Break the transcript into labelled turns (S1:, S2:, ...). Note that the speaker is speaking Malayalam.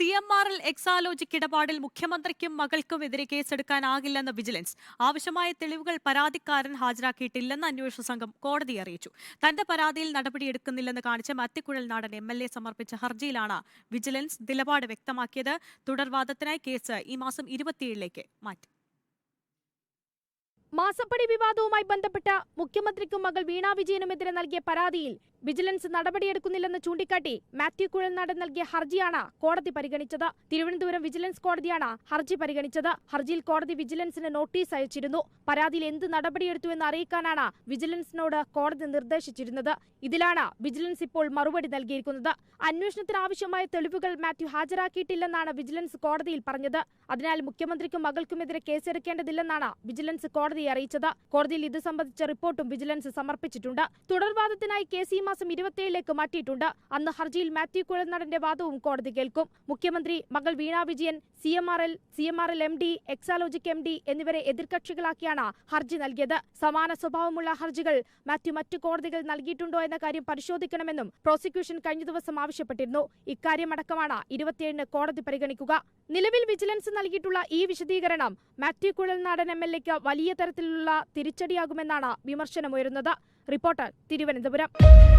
S1: C M R L Exalogic ഇടപാടിൽ മുഖ്യമന്ത്രിക്കും മകൾക്കും എതിരെ കേസെടുക്കാനാകില്ലെന്ന് വിജിലൻസ്. ആവശ്യമായ തെളിവുകൾ പരാതിക്കാരൻ ഹാജരാക്കിയിട്ടില്ലെന്ന് അന്വേഷണ സംഘം കോടതി അറിയിച്ചു. തന്റെ പരാതിയിൽ നടപടിയെടുക്കുന്നില്ലെന്ന് കാണിച്ച് മത്തിക്കുഴൽ നാടൻ എം എൽ എ സമർപ്പിച്ച ഹർജിയിലാണ് വിജിലൻസ് നിലപാട് വ്യക്തമാക്കിയത്. തുടർവാദത്തിനായി കേസ് ഈ മാസം ഇരുപത്തിയേഴിലേക്ക് മാറ്റി.
S2: മാസപ്പടി വിവാദവുമായി ബന്ധപ്പെട്ട മുഖ്യമന്ത്രിക്കും മകൾ വീണ വിജയനുമെതിരെ നൽകിയ പരാതിയിൽ വിജിലൻസ് നടപടിയെടുക്കുന്നില്ലെന്ന് ചൂണ്ടിക്കാട്ടി മാത്യു കുഴൽനാടൻ നൽകിയ ഹർജിയാണ് കോടതി പരിഗണിച്ചത്. തിരുവനന്തപുരം വിജിലൻസ് കോടതിയാണ് ഹർജി പരിഗണിച്ചത്. ഹർജിയിൽ കോടതി വിജിലൻസിന് നോട്ടീസ് അയച്ചിരുന്നു. പരാതിയിൽ എന്ത് നടപടിയെടുത്തുവെന്ന് അറിയിക്കാനാണ് വിജിലൻസിനോട് കോടതി നിർദ്ദേശിച്ചിരുന്നത്. ഇതിലാണ് വിജിലൻസ് ഇപ്പോൾ മറുപടി നൽകിയിരിക്കുന്നത്. അന്വേഷണത്തിന് ആവശ്യമായ തെളിവുകൾ മാത്യു ഹാജരാക്കിയിട്ടില്ലെന്നാണ് വിജിലൻസ് കോടതിയിൽ പറഞ്ഞത്. അതിനാൽ മുഖ്യമന്ത്രിക്കും മകൾക്കുമെതിരെ കേസെടുക്കേണ്ടതില്ലെന്നാണ് വിജിലൻസ് കോടതിയെ അറിയിച്ചത്. കോടതിയിൽ ഇത് സംബന്ധിച്ച റിപ്പോർട്ടും വിജിലൻസ് സമർപ്പിച്ചിട്ടുണ്ട്. തുടർവാദത്തിനായി കേസ് ഈ മാസം ഇരുപത്തിയേഴിലേക്ക് മാറ്റിയിട്ടുണ്ട്. അന്ന് ഹർജിയിൽ മാത്യു കുഴൽനാടന്റെ വാദവും കോടതി കേൾക്കും. മുഖ്യമന്ത്രി മകൾ Veena Vijayan C M R L C M R L M D Exalogic M D എന്നിവരെ എതിർകക്ഷികളാക്കിയാണ് ഹർജി നൽകിയത്. സമാന സ്വഭാവമുള്ള ഹർജികൾ മാത്യു മറ്റു കോടതികൾ നൽകിയിട്ടുണ്ടോ എന്ന കാര്യം പരിശോധിക്കണമെന്നും പ്രോസിക്യൂഷൻ കഴിഞ്ഞ ദിവസം ആവശ്യപ്പെട്ടിരുന്നു. ഇക്കാര്യമടക്കമാണ് ഇരുപത്തിയേഴിന് കോടതി പരിഗണിക്കുക. നിലവിൽ വിജിലൻസ് നൽകിയിട്ടുള്ള ഈ വിശദീകരണം മാത്യു കുഴൽനാടൻ എം എൽ എക്ക് വലിയ തരത്തിലുള്ള തിരിച്ചടിയാകുമെന്നാണ് വിമർശനമുയരുന്നത്. റിപ്പോർട്ടർ തിരുവനന്തപുരം.